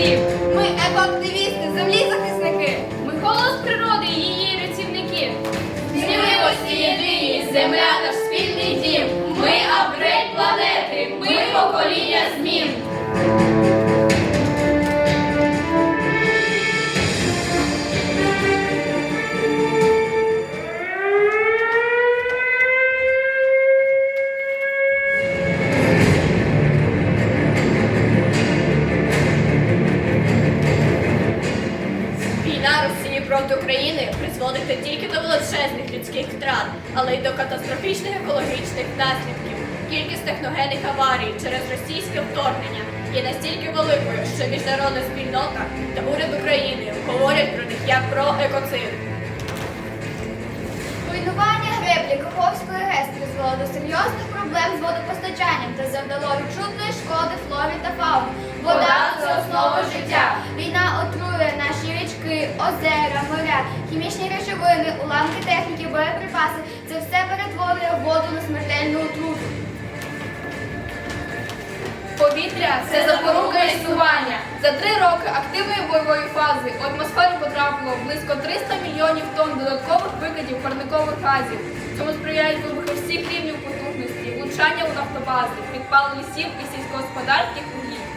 ялих але й до катастрофічних екологічних наслідків. Кількість техногенних аварій через російське вторгнення є настільки великою, що міжнародна спільнота та уряд України говорять про них як про екоцид. Руйнування греблі Каховської ГЕС призвело до серйозних проблем з водопостачанням та завдало відчутної шкоди флорі та фауні. Вода це основа життя. Війна отруює наші річки, озера, моря, хімічні речовини, уламки техніки, боєприпаси. Повітря це запорука існування. За три роки активної бойової фази у атмосферу потрапило близько 300 мільйонів тонн додаткових викидів парникових газів. Цьому сприяють вибухи всіх рівнів потужності, влучання у нафтобази, підпал лісів і сільськогосподарських угідь.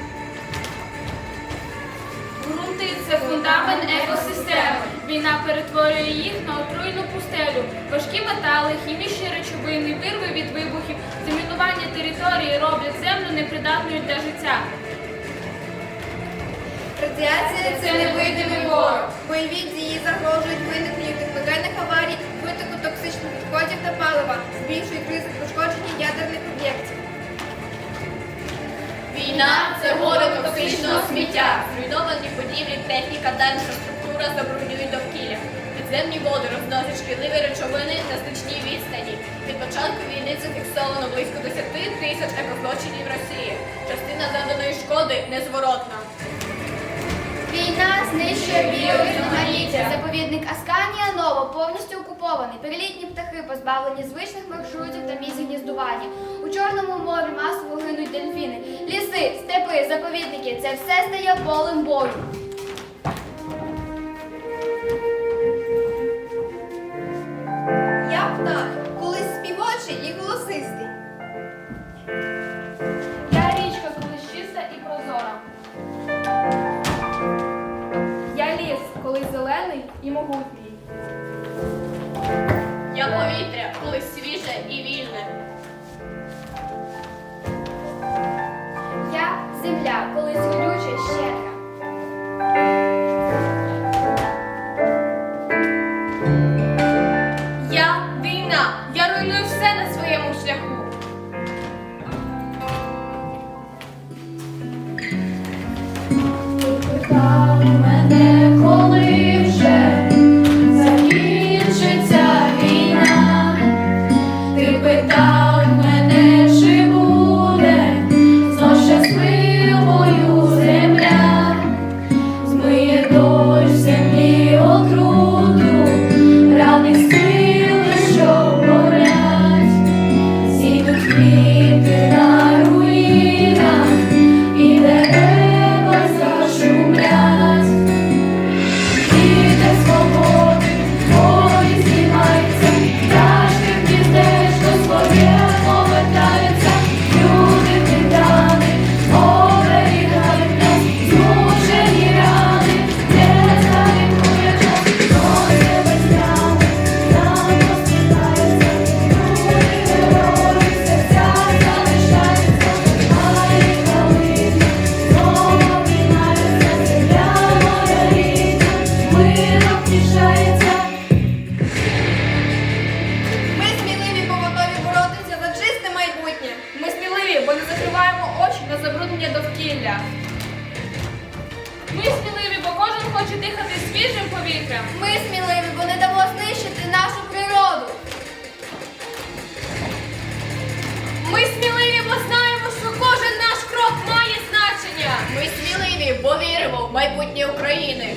Грунти це фундамент екосистеми. Війна перетворює їх на отруйну пустелю. Важкі метали, хімічні речовини, вирви від вибухів, території роблять землю непридатною для життя. Радіація це невидимий ворог. Бойові дії загрожують виникненню техногенних аварій, витоку токсичних відходів та палива, збільшують ризик пошкодження ядерних об'єктів. Війна це горе токсичного сміття. Зруйновані будівлі, техніка та інфраструктура довкілля. Підземні води розносять шкідливі речовини на значній відстані. Від початку війни зафіксовано близько 10 тисяч екозлочинів Росії. Частина завданої шкоди незворотна. Війна знищує біорізноманіття. Заповідник Асканія Нова повністю окупований. Перелітні птахи позбавлені звичних маршрутів та місць гніздування. У Чорному морі масово гинуть дельфіни. Ліси, степи, заповідники це все стає полем бою. Колись зелений і могутній. Я повітря, колись свіже і вільне. Я земля, колись родюча і щедра. we довкілля. Ми сміливі, бо кожен хоче дихати свіжим повітрям. Ми сміливі, бо не дамо знищити нашу природу. Ми сміливі, бо знаємо, що кожен наш крок має значення. Ми сміливі, бо віримо в майбутнє України.